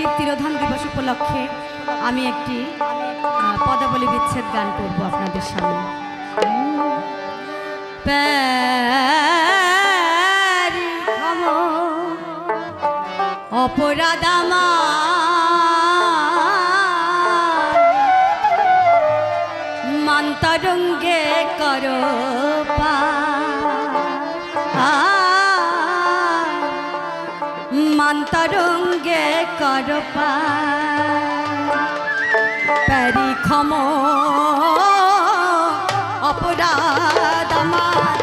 স্বামীজির তিরোধান দিবস উপলক্ষে আমি একটি পদাবলী বিচ্ছেদ গান করব আপনাদের সামনে। অপরাধামা মান্তরঙ্গে কর পা মন্তরঙ্গে করপা। প্যারি ক্ষম অপরাধ আমার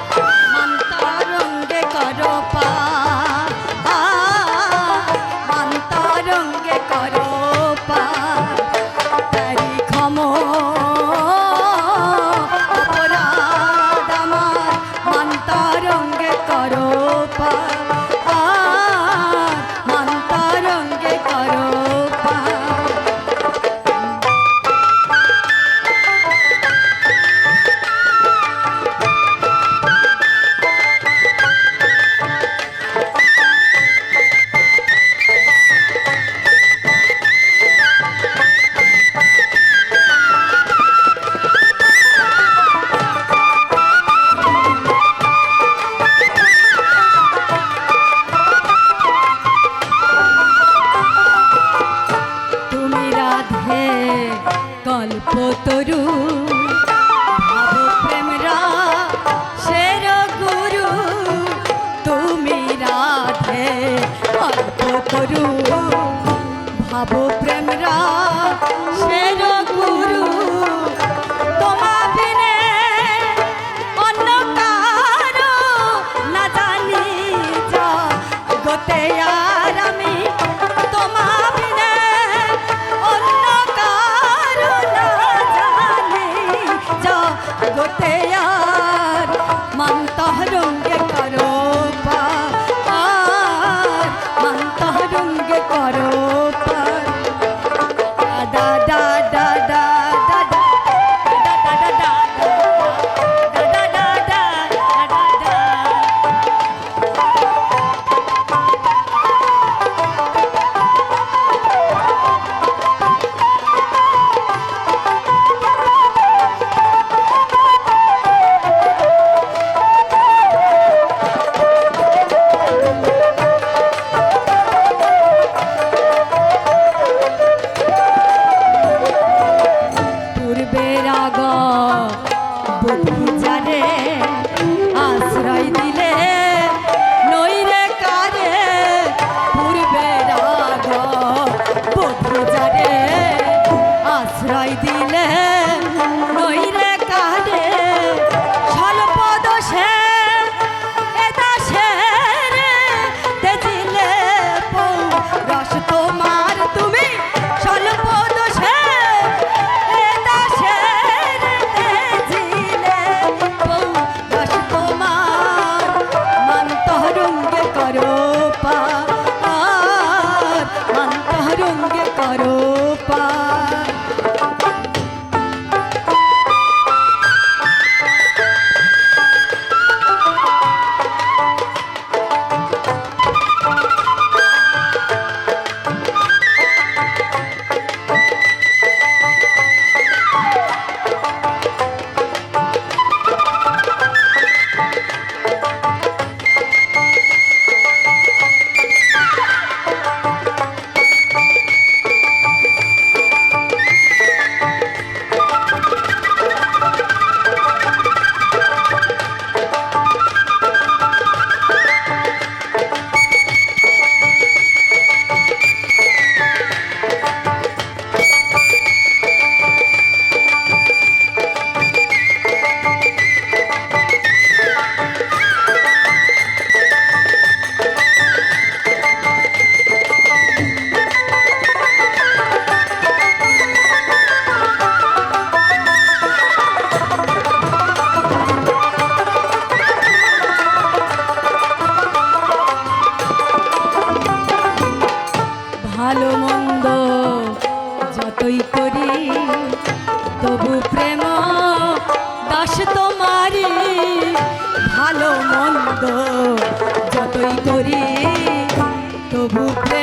যতই করি তবু প্রেম দাস তোমারি ভালো মন্দ যতই করি তবু প্রেম